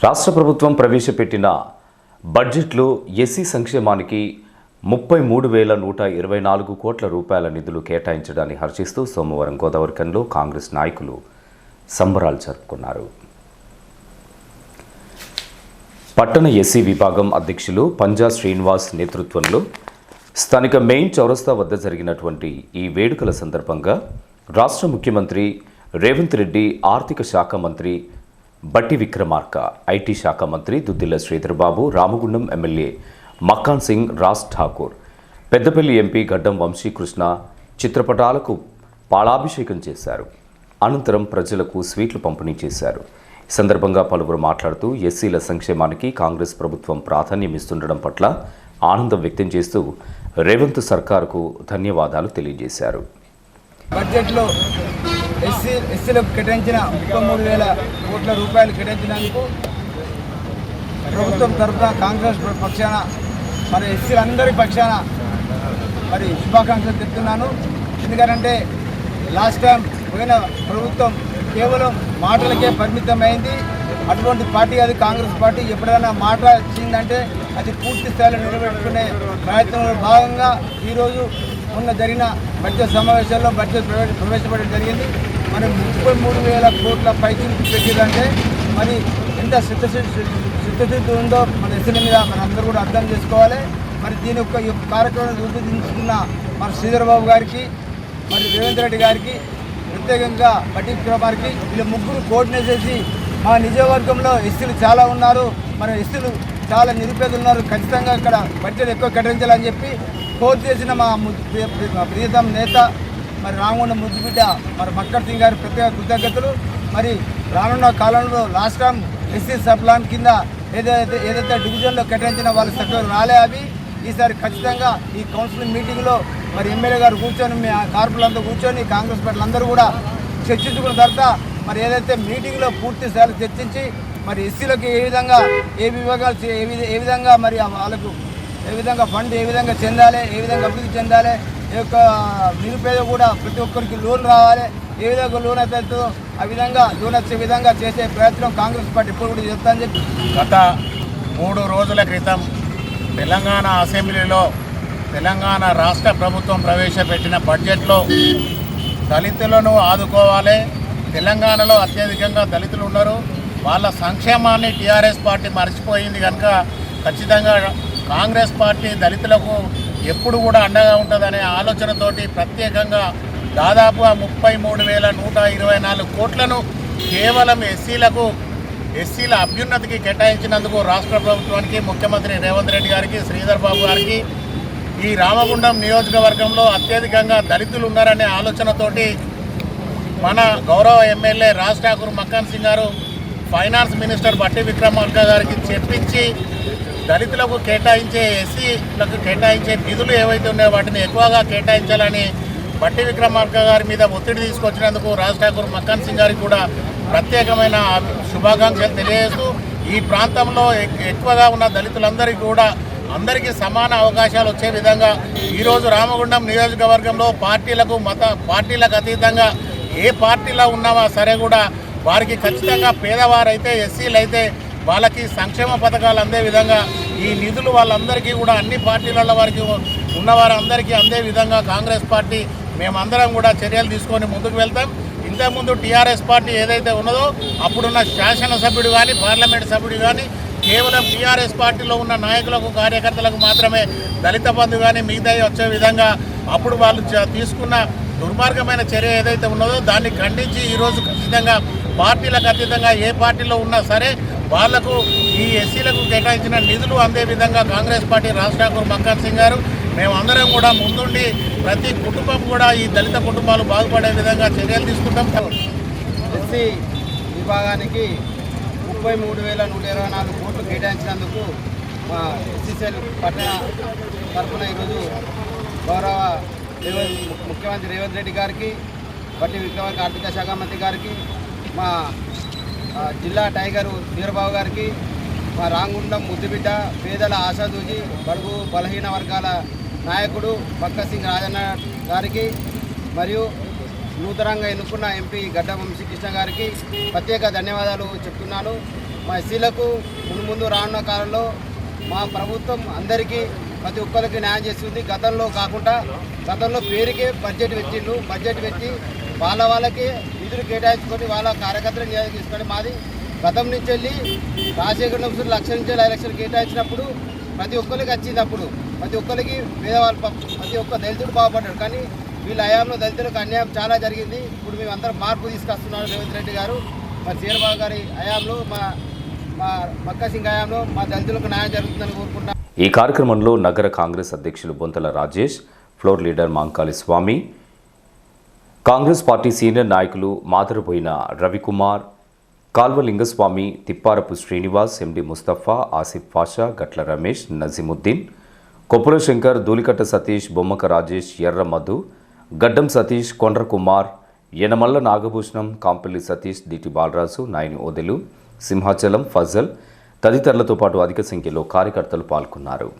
రాష్ట్ర ప్రభుత్వం ప్రవేశపెట్టిన బడ్జెట్లో ఎస్సీ సంక్షేమానికి ముప్పై మూడు వేల నూట ఇరవై నాలుగు కోట్ల రూపాయల నిధులు కేటాయించడాన్ని హర్షిస్తూ సోమవారం గోదావరికంలో కాంగ్రెస్ నాయకులు సంబరాలు జరుపుకున్నారు. పట్టణ ఎస్సీ విభాగం అధ్యక్షులు పంజా శ్రీనివాస్ నేతృత్వంలో స్థానిక మెయిన్ చౌరస్తా వద్ద జరిగినటువంటి ఈ వేడుకల సందర్భంగా రాష్ట్ర ముఖ్యమంత్రి రేవంత్ రెడ్డి ఆర్థిక శాఖ మంత్రి బట్టి విక్రమార్క ఐటీ శాఖ మంత్రి దుద్దిల్ల శ్రీధర్బాబు రామగుండం ఎమ్మెల్యే మక్కాన్ సింగ్ రాజ్ ఠాకూర్. పెద్దపల్లి ఎంపీ గడ్డం వంశీకృష్ణ చిత్రపటాలకు పాలాభిషేకం చేశారు. అనంతరం ప్రజలకు స్వీట్లు పంపిణీ చేశారు. ఈ సందర్భంగా పలువురు మాట్లాడుతూ ఎస్సీల సంక్షేమానికి కాంగ్రెస్ ప్రభుత్వం ప్రాధాన్యం ఇస్తుండడం పట్ల ఆనందం వ్యక్తం చేస్తూ రేవంత్ సర్కార్కు ధన్యవాదాలు తెలియజేశారు. బడ్జెట్లో ఎస్సీ ఎస్సీలకు కేటాయించిన ముప్పై మూడు వేల కోట్ల రూపాయలు కేటాయించినందుకు ప్రభుత్వం తరఫున కాంగ్రెస్ పక్షాన మరి ఎస్సీలందరి పక్షాన మరి శుభాకాంక్షలు చెప్తున్నాను ఎందుకంటే లాస్ట్ టైం పోయిన ప్రభుత్వం కేవలం మాటలకే పరిమితమైంది. అటువంటి పార్టీ అది కాంగ్రెస్ పార్టీ. ఎప్పుడైనా మాట ఇచ్చిందంటే అది పూర్తి స్థాయిలో నిలబెట్టుకునే ప్రయత్నంలో భాగంగా ఈరోజు మొన్న జరిగిన బడ్జెట్ సమావేశాల్లో బడ్జెట్ ప్రవేశ ప్రవేశపెట్టడం జరిగింది. మరి ముప్పై మూడు వేల కోట్ల పైకి పెట్టిందంటే మరి ఎంత చిత్తశుద్ధి ఉందో మన ఎస్ఎల్ మీద మన అందరూ కూడా అర్థం చేసుకోవాలి. మరి దీని యొక్క ఈ యొక్క కార్యక్రమాన్ని రూపొందించుకున్న మన శ్రీధర్ గారికి మరి రేవంత్ రెడ్డి గారికి ప్రత్యేకంగా బట్టి విక్రమార్కి వీళ్ళ ముగ్గురు కోఆర్డినేట్ చేసి మా నిజవర్గంలో ఎస్సీలు చాలా ఉన్నారు. మన ఎస్సీలు చాలా నిరుపేదలు ఉన్నారు. ఖచ్చితంగా ఇక్కడ బడ్జెట్ ఎక్కువ కేటాయించాలని చెప్పి కోర్టు చేసిన మా ము- ప్రియతమ నేత మరి రామగుండ ముద్దుబిడ్డ మరి మక్కర్ సింగ్ గారి ప్రత్యేక కృతజ్ఞతలు. మరి రానున్న కాలంలో రాష్ట్రం ఎస్సీ సబ్లాన్ కింద ఏదైతే ఏదైతే డివిజన్లో కేటాయించిన వాళ్ళు సభ్యులు రాలే అవి. ఈసారి ఖచ్చితంగా ఈ కౌన్సిలింగ్ మీటింగ్లో మరి ఎమ్మెల్యే గారు కూర్చొని మీ కార్పొరేట్లంతా కూర్చొని కాంగ్రెస్ పార్టీలందరూ కూడా చర్చించుకున్న తర్వాత మరి ఏదైతే మీటింగ్లో పూర్తి స్థాయిలో చర్చించి మరి ఎస్సీలకు ఏ విధంగా ఏ విభాగాలు ఏ ఏ విధంగా మరి వాళ్ళకు ఏ విధంగా ఫండ్ ఏ విధంగా చెందాలి ఏ విధంగా అభివృద్ధి చెందాలి ఈ యొక్క నిరుపేద కూడా ప్రతి ఒక్కరికి లోన్ రావాలి ఏ విధంగా లోన్ అయితే అవుతుందో ఆ విధంగా లోన్ వచ్చే విధంగా చేసే ప్రయత్నం కాంగ్రెస్ పార్టీ ఇప్పుడు కూడా చెప్తాను చెప్పి. గత మూడు రోజుల క్రితం తెలంగాణ అసెంబ్లీలో తెలంగాణ రాష్ట్ర ప్రభుత్వం ప్రవేశపెట్టిన బడ్జెట్లో దళితులను ఆదుకోవాలి. తెలంగాణలో అత్యధికంగా దళితులు ఉన్నారు. వాళ్ళ సంక్షేమాన్ని టీఆర్ఎస్ పార్టీ మర్చిపోయింది కనుక ఖచ్చితంగా కాంగ్రెస్ పార్టీ దళితులకు ఎప్పుడు కూడా అండగా ఉంటుందనే ఆలోచనతోటి ప్రత్యేకంగా దాదాపు ముప్పై మూడు వేల నూట ఇరవై నాలుగు కోట్లను కేవలం ఎస్సీలకు ఎస్సీల అభ్యున్నతికి కేటాయించినందుకు రాష్ట్ర ప్రభుత్వానికి ముఖ్యమంత్రి రేవంత్ రెడ్డి గారికి శ్రీధర్ బాబు గారికి ఈ రామగుండం నియోజకవర్గంలో అత్యధికంగా దళితులు ఉన్నారనే ఆలోచనతోటి మన గౌరవ MLA Raj Thakur Makkan Singh garu finance minister బట్టి విక్రమార్క గారికి చెప్పించి దళితులకు కేటాయించే ఎస్సీలకు కేటాయించే నిధులు ఏవైతే ఉన్నాయో వాటిని ఎక్కువగా కేటాయించాలని బట్టి విక్రమార్క గారి మీద ఒత్తిడి తీసుకొచ్చినందుకు రాజ్ ఠాకూర్ మక్కన్ సింగ్ గారికి కూడా ప్రత్యేకమైన శుభాకాంక్షలు తెలియజేస్తూ ఈ ప్రాంతంలో ఎక్- ఎక్కువగా ఉన్న దళితులందరికీ కూడా అందరికీ సమాన అవకాశాలు వచ్చే విధంగా ఈరోజు రామగుండం నియోజకవర్గంలో పార్టీలకు మత పార్టీలకు అతీతంగా ఏ పార్టీలో ఉన్నావా సరే కూడా వారికి ఖచ్చితంగా పేదవారైతే ఎస్సీలు అయితే వాళ్ళకి సంక్షేమ పథకాలు అందే విధంగా ఈ నిధులు వాళ్ళందరికీ కూడా అన్ని పార్టీలలో వారికి ఉన్న వారందరికీ అందే విధంగా కాంగ్రెస్ పార్టీ మేమందరం కూడా చర్యలు తీసుకొని ముందుకు వెళ్తాం. ఇంతకుముందు టీఆర్ఎస్ పార్టీ ఏదైతే ఉన్నదో అప్పుడున్న శాసనసభ్యుడు కానీ పార్లమెంట్ సభ్యుడు కానీ కేవలం టీఆర్ఎస్ పార్టీలో ఉన్న నాయకులకు కార్యకర్తలకు మాత్రమే దళిత బంధు కానీ మిగతా వచ్చే విధంగా అప్పుడు వాళ్ళు తీసుకున్న దుర్మార్గమైన చర్య ఏదైతే ఉన్నదో దాన్ని ఖండించి ఈరోజు ఖచ్చితంగా పార్టీలకు అతీతంగా ఏ పార్టీలో ఉన్నా సరే వాళ్ళకు ఈ ఎస్సీలకు కేటాయించిన నిధులు అందే విధంగా కాంగ్రెస్ పార్టీ రాజ్ ఠాకూర్ మక్కాన్ సింగ్ గారు. మేమందరం కూడా ముందుండి ప్రతి కుటుంబం కూడా ఈ దళిత కుటుంబాలు బాగుపడే విధంగా చర్యలు తీసుకుంటాం. ఎస్సీ విభాగానికి ముప్పై మూడు వేల నూట ఇరవై నాలుగు కోట్లు కేటాయించినందుకు మా ఎస్సీసీఎల్ పట్టణ తరఫున ఈరోజు గౌరవ రేవంత్ ముఖ్యమంత్రి రేవంత్ రెడ్డి గారికి పట్టి విక్రమార్క ఆర్థిక శాఖ మంత్రి గారికి మా జిల్లా టైగరు వీరబాబు గారికి మా రాంగుండం ముద్దుబిడ్డ పేదల ఆశాదూజి బడుగు బలహీన వర్గాల నాయకుడు భక్క సింగ్ రాజన్న గారికి మరియు నూతనంగా ఎన్నుకున్న ఎంపీ గడ్డ వంశీకృష్ణ గారికి ప్రత్యేక ధన్యవాదాలు చెప్తున్నాను. మా ఎస్సీలకు ముందు ముందు రానున్న కాలంలో మా ప్రభుత్వం అందరికీ ప్రతి ఒక్కరికి న్యాయం చేస్తుంది. గతంలో కాకుండా గతంలో పేరుకే బడ్జెట్ పెట్టిండు. బడ్జెట్ పెట్టి వాళ్ళ వాళ్ళకి నిధులు కేటాయించుకొని వాళ్ళ కార్యకర్తలు న్యాయం మాది గతం నుంచి వెళ్ళి రాజశేఖర నుంచి లక్ష నుంచి ఐదు లక్షలు కేటాయించినప్పుడు ప్రతి ఒక్కరికి వచ్చింది అప్పుడు. ప్రతి ఒక్కరికి పేదవాళ్ళు ప్రతి ఒక్క దళితుడు బాగుపడ్డాడు. కానీ వీళ్ళ హయాంలో దళితులకు అన్యాయం చాలా జరిగింది. ఇప్పుడు మేము మార్పు తీసుకొస్తున్నారు రేవంత్ రెడ్డి గారు. మా చీరబాబు గారి హయాంలో మా మా మక్క సింగ్ హయాంలో మా దళితులకు న్యాయం జరుగుతుందని కోరుకుంటున్నాం. ఈ కార్యక్రమంలో నగర కాంగ్రెస్ అధ్యక్షులు Bonthala Rajesh floor leader Mankali Swamy Congress party senior నాయకులు మాతరపోయిన రవికుమార్ కాల్వ లింగస్వామి తిప్పారపు శ్రీనివాస్ ఎండి ముస్తఫా ఆసిఫ్ పాషా గట్ల రమేష్ నజీముద్దీన్ కొప్పుల శంకర్ ధూలికట్ట సతీష్ బొమ్మక రాజేష్ ఎర్ర మధు గడ్డం సతీష్ కొండ్ర కుమార్ యనమల్ల నాగభూషణం కాంపల్లి సతీష్ డిటి బాలరాజు నాయని ఓదెలు సింహాచలం ఫజల్ తదితరులతో పాటు అధిక సంఖ్యలో కార్యకర్తలు పాల్గొన్నారు.